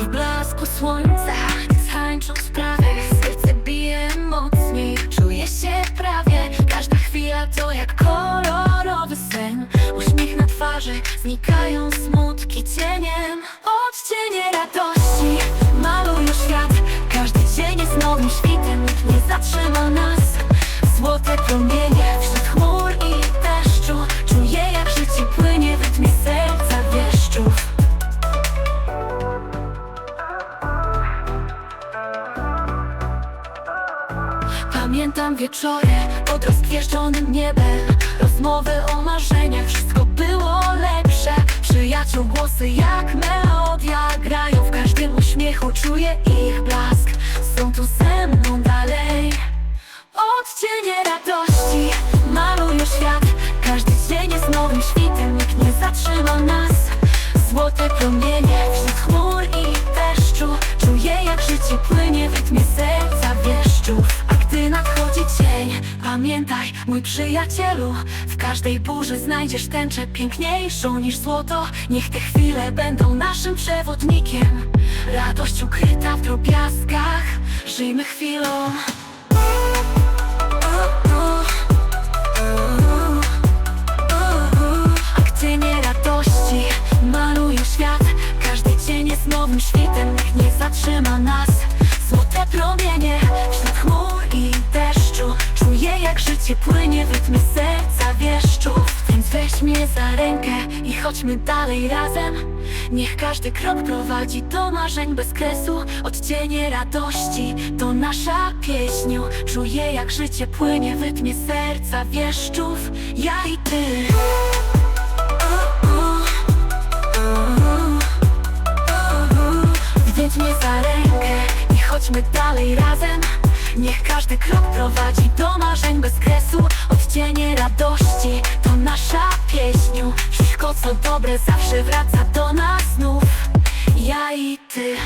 W blasku słońca tańczą sprawy Serce bije mocniej, czuję się prawie. Każda chwila to jak kolorowy sen. Uśmiech na twarzy, znikają smutki cieniem. Odcienie radości malują świat. Każdy dzień jest nowym świtem, nie zatrzyma nas. Złote promienie Pamiętam wieczory pod rozgwieżdżonym niebem. Rozmowy o marzeniach, wszystko było lepsze. Przyjaciół głosy jak melodia Grają. W każdym uśmiechu, czuję ich blask. Są tu ze mną dalej. Odcienie radości malują świat. Każdy dzień jest nowym świtem, nikt nie zatrzyma nas. Złote promienie wśród chmur i deszczu. Czuję jak życie płynie w rytmie serca pamiętaj mój przyjacielu W każdej burzy znajdziesz tęczę piękniejszą niż złoto. Niech te chwile będą naszym przewodnikiem. Radość ukryta w drobiazgach. Żyjmy chwilą. Akcyjnie radości malują świat. Każdy dzień jest nowym świtem Niech nie zatrzyma nas. Złote życie płynie w serca wieszczów. Więc weź mnie za rękę i chodźmy dalej razem. Niech każdy krok prowadzi do marzeń bez kresu. Odcienie radości to nasza pieśń. Czuję jak życie płynie w serca wieszczów. Ja i ty. Weź mnie za rękę i chodźmy dalej razem Niech każdy krok prowadzi do marzeń bez kresu Odcienie radości. To nasza pieśń. Wszystko co dobre zawsze wraca do nas znów. Ja i ty